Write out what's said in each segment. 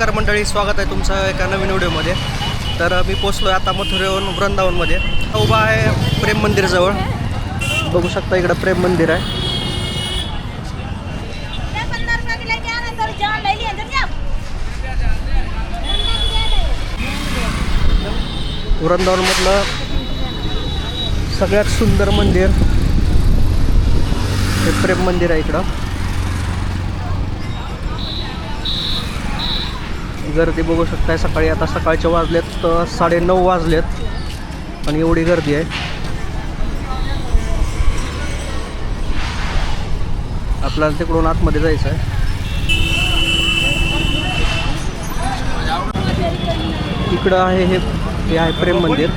नमस्कार मंडळी स्वागत आहे तुमचं एका नवीन व्हिडिओमध्ये. तर मी पोचलो आहे आता मथुरेवरून वृंदावनमध्ये. उभा आहे प्रेम मंदिरजवळ बघू शकता इकडं प्रेम मंदिर आहे. वृंदावनमधलं सगळ्यात सुंदर मंदिर हे प्रेम मंदिर आहे इकडं. गर्दी बघू शकताय. सकाळी आता सकाळचे वाजलेत अ, साडेनऊ वाजलेत. आणि एवढी गर्दी आहे. आपल्याला तिकडून आतमध्ये जायचं आहे इकडं आहे हे हे आहे प्रेम मंदिर.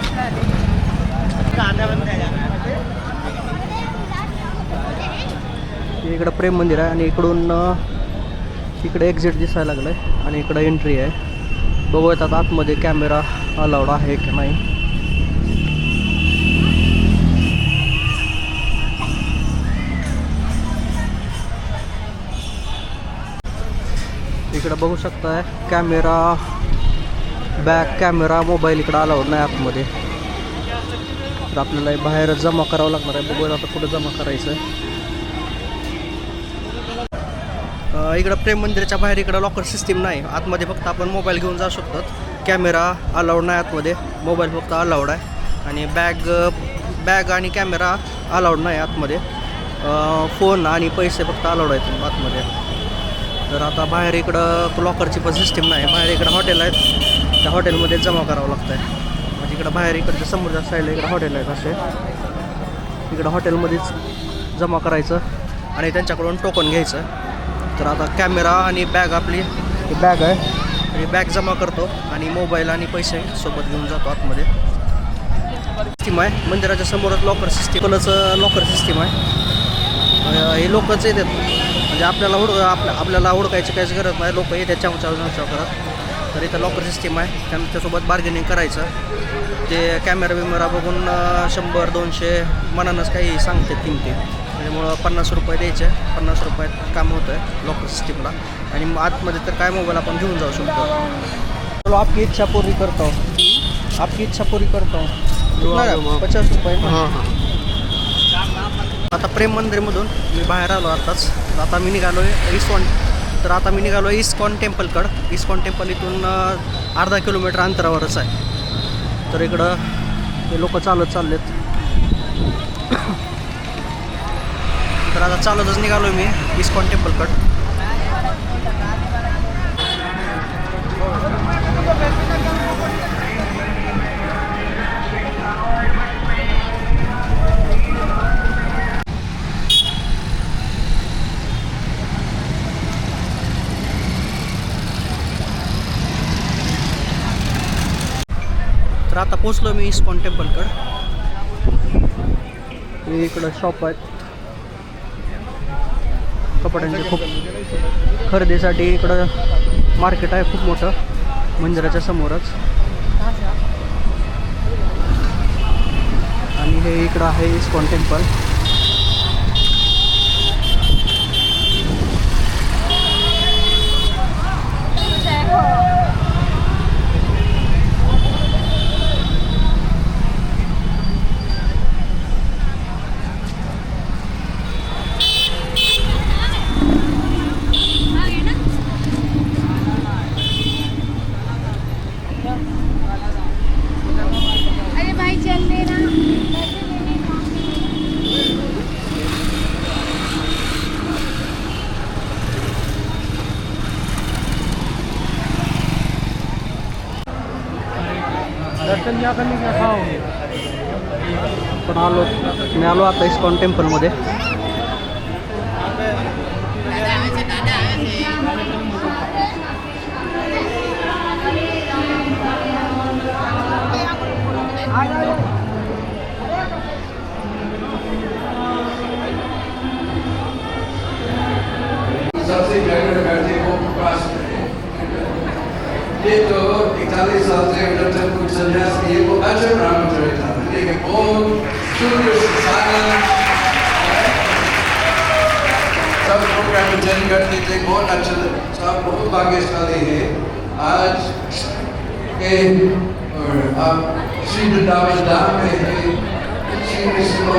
हे इकडं प्रेम मंदिर आहे आणि इकडून इकडे एक्झिट दिसायला लागलं आहे आणि इकडं एंट्री आहे. बघू आता आतमध्ये कॅमेरा अलाउड आहे की नाही. इकडं बघू शकताय कॅमेरा बॅक कॅमेरा मोबाईल इकडं अलाउड नाही आतमध्ये. तर आपल्याला बाहेर जमा करावं लागणार आहे. बघूया आता कुठं जमा करायचं आहे इकडं प्रेम मंदिराच्या बाहेर इकडं लॉकर सिस्टीम नाही. आतमध्ये फक्त आपण मोबाईल घेऊन जाऊ शकतो. कॅमेरा अलाउड नाही आतमध्ये. मोबाईल फक्त अलाउड आहे. आणि बॅग बॅग आणि कॅमेरा अलाउड नाही आतमध्ये. फोन आणि पैसे फक्त अलाउड आहेत आतमध्ये. तर आता बाहेर इकडं लॉकरची पण सिस्टीम नाही. बाहेर इकडं हॉटेल आहेत. त्या हॉटेलमध्ये जमा करावं लागतं आहे म्हणजे इकडं बाहेर इकडच्या समोरच्या साईडला इकडं हॉटेल आहेत असे. इकडं हॉटेलमध्येच जमा करायचं आणि त्यांच्याकडून टोकन घ्यायचं. तर आता कॅमेरा आणि बॅग आपली ही बॅग आहे. ही बॅग जमा करतो आणि मोबाईल आणि पैसे सोबत घेऊन जातो आतमध्ये. सिस्टीम आहे मंदिराच्या समोरच लॉकर सिस्टीम लॉकर सिस्टीम आहे. हे लोकच येतात. म्हणजे आपल्याला हुड आपल्या आपल्याला हुडकायची काहीच गरज नाही. लोक येतात चाव चाव चाव करत. तर इथं लॉकर सिस्टीम आहे. त्यांच्यासोबत बार्गेनिंग करायचं. ते कॅमेरा बिमेरा बघून शंभर दोनशे मनानंच काही सांगतात किमती त्याच्यामुळं पन्नास रुपये द्यायचे. पन्नास रुपयात काम होतं आहे लॉकर सिस्टीमला आणि मग आतमध्ये तर काय मोबाईल आपण घेऊन जाऊ शकतो. चलो आपकी इच्छा पूरी करता. हूँ आपकी इच्छा पूरी करता. हूँ? है? पचास रुपये. ना? आता प्रेम मंदिरमधून मी बाहेर आलो आताच. तर आता मी निघालो आहे इस्कॉन तर आता मी निघालो आहे इस्कॉन टेम्पलकडं. इस्कॉन टेम्पल इथून अर्धा किलोमीटर अंतरावरच आहे. तर इकडं हे लोक चालत चाललेत. तर आता चालतच निघालो मी इस्कॉन टेम्पल कट तर आता पोचलो मी इस्कॉन टेम्पलकडं इकडं शॉप आहेत कपड्यांचे खूप खरेदीसाठी इकडं मार्केट आहे खूप मोठं मंदिराच्या समोरच. आणि हे इकडं आहे इस्कॉन टेम्पल. दर्शन पण आलो मी आलो आता इस्कॉन टेम्पलमध्ये. सबसे करते वो प्रकाश ये तो इकतालीस साल से डॉक्टर कुछ संन्यास किए वो अच्छा ब्रह्मचर्य था लेकिन बहुत शुद्ध साधन सब लोग ब्रह्मचर्य करते थे बहुत अच्छा सब बहुत भाग्यशाली है आज के और आप श्री वृंदावन धाम में है Shri Krishna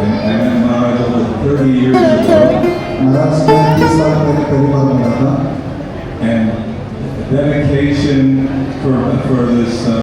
And I met Maharaj over 30 years And dedication for, for this. Uh,